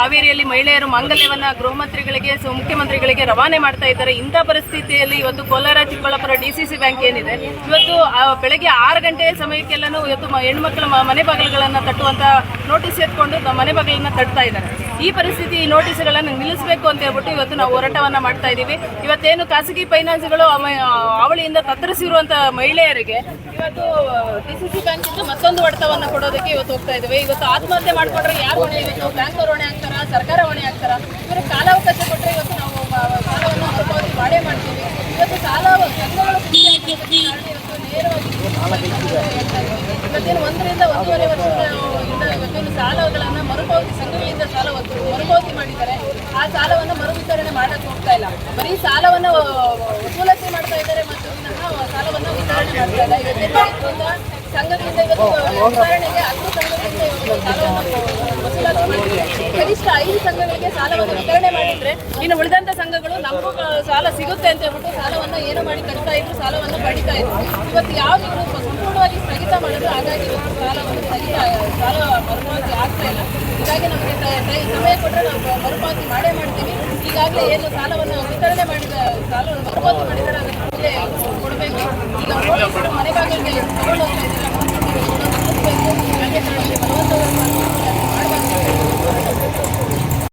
ಹಾವೇರಿಯಲ್ಲಿ ಮಹಿಳೆಯರು ಮಾಂಗಲ್ಯವನ್ನ ಗೃಹ ಮಂತ್ರಿಗಳಿಗೆ ಸೊ ಮುಖ್ಯಮಂತ್ರಿಗಳಿಗೆ ರವಾನೆ ಮಾಡ್ತಾ ಇದ್ದಾರೆ. ಇಂಥ ಪರಿಸ್ಥಿತಿಯಲ್ಲಿ ಇವತ್ತು ಕೋಲಾರ, ಚಿಕ್ಕಬಳ್ಳಾಪುರ ಡಿಸಿಸಿ ಬ್ಯಾಂಕ್ ಏನಿದೆ? ಇವತ್ತು ಬೆಳಗ್ಗೆ ಆರು ಗಂಟೆ ಸಮಯಕ್ಕೆಲ್ಲನೂ ಇವತ್ತು ಹೆಣ್ಮಕ್ಳ ಮನೆ ಬಾಗಿಲುಗಳನ್ನ ತಟ್ಟುವಂತ ನೋಟಿಸ್ ಎತ್ಕೊಂಡು ಮನೆ ಬಾಗಿಲನ್ನ ತಟ್ತಾ ಇದ್ದಾರೆ. ಈ ಪರಿಸ್ಥಿತಿ, ಈ ನೋಟಿಸ್ಗಳನ್ನು ನಿಲ್ಲಿಸಬೇಕು ಅಂತ ಹೇಳ್ಬಿಟ್ಟು ಇವತ್ತು ನಾವು ಹೋರಾಟವನ್ನ ಮಾಡ್ತಾ ಇದ್ದೀವಿ. ಇವತ್ತೇನು ಖಾಸಗಿ ಫೈನಾನ್ಸ್ಗಳು ಅವ- ಅವಳಿಯಿಂದ ತತ್ತರಿಸಿರುವಂತ ಮಹಿಳೆಯರಿಗೆ ಇವತ್ತು ಡಿಸಿಸಿ ಬ್ಯಾಂಕ್ ಇಂದ ಮತ್ತೊಂದು ಹೊಡೆತವನ್ನ ಕೊಡೋದಕ್ಕೆ ಇವತ್ತು ಹೋಗ್ತಾ ಇದ್ದೇವೆ. ಇವತ್ತು ಆತ್ಮಹತ್ಯೆ ಮಾಡ್ಕೊಂಡ್ರೆ ಯಾರು ಹೊಣೆ? ಇವತ್ತು ಬ್ಯಾಂಕ್ ಅವ್ರು ಹೊಣೆ ಆಗ್ತಾರ? ಸರ್ಕಾರ ಹೊಣೆ ಆಗ್ತಾರ? ಇವರು ಕಾಲಾವಕಾಶ ಕೊಟ್ಟರೆ ಇವತ್ತು ನಾವು ಸಾಲವನ್ನು ಮರುಪಾವತಿ ಮಾಡೇ ಮಾಡ್ತೀವಿ. ಇವತ್ತು ಸಾಲ. ಇವತ್ತೇನು ಒಂದರಿಂದ ಒಂದೂವರೆ ವರ್ಷದಿಂದ ಇವತ್ತೇನು ಸಾಲಗಳನ್ನ ಮರುಪಾವತಿ, ಸಂಘಗಳಿಂದ ಸಾಲ ಮರುಪಾವತಿ ಮಾಡಿದ್ದಾರೆ. ಆ ಸಾಲವನ್ನು ಮರುವಿತರಣೆ ಮಾಡಕ್ ಹೋಗ್ತಾ ಇಲ್ಲ. ಬರೀ ಸಾಲವನ್ನು ವಸೂಲಾತಿ ಮಾಡ್ತಾ ಇದ್ದಾರೆ ಮತ್ತು ಸಾಲವನ್ನು ವಿತರಣೆ ಮಾಡ್ತಾ ಇಲ್ಲ. ಇವತ್ತೇನು ಸಂಘದಿಂದ ಇವತ್ತು ವಿತರಣೆಗೆ ಹತ್ತು ಸಂಘಗಳಿಂದ ಇವತ್ತು ಕನಿಷ್ಠ ಐದು ಸಂಘಗಳಿಗೆ ಸಾಲವನ್ನು ವಿತರಣೆ ಮಾಡಿದ್ರೆ ಇನ್ನು ಉಳಿದಂತ ಸಂಘಗಳು ನಮಗೂ ಸಾಲ ಸಿಗುತ್ತೆ ಅಂತ ಹೇಳ್ಬಿಟ್ಟು ಸಾಲವನ್ನು ಏನು ಮಾಡಿ ಕಟ್ತಾ ಇದ್ರು ಸಾಲವನ್ನು ಪಡಿತಾ ಇದ್ರು. ಇವತ್ತು ಯಾವ್ದು ಸಂಪೂರ್ಣವಾಗಿ ಸ್ಥಗಿತ ಮಾಡಿದ್ರು ಹಾಗಾಗಿ ಇವತ್ತು ಸಾಲವನ್ನು ಸ್ಥಗಿತ ಸಾಲ ಮರುಪಾವತಿ ಆಗ್ತಾ ಇಲ್ಲ. ಹೀಗಾಗಿ ನಮಗೆ ಸಮಯ ಕೊಟ್ಟರೆ ನಾವು ಮರುಪಾವತಿ ಮಾಡೇ ಮಾಡ್ತೀವಿ. ಈಗಾಗಲೇ ಏನು ಸಾಲವನ್ನು ವಿತರಣೆ ಮಾಡಿದ ಸಾಲವನ್ನು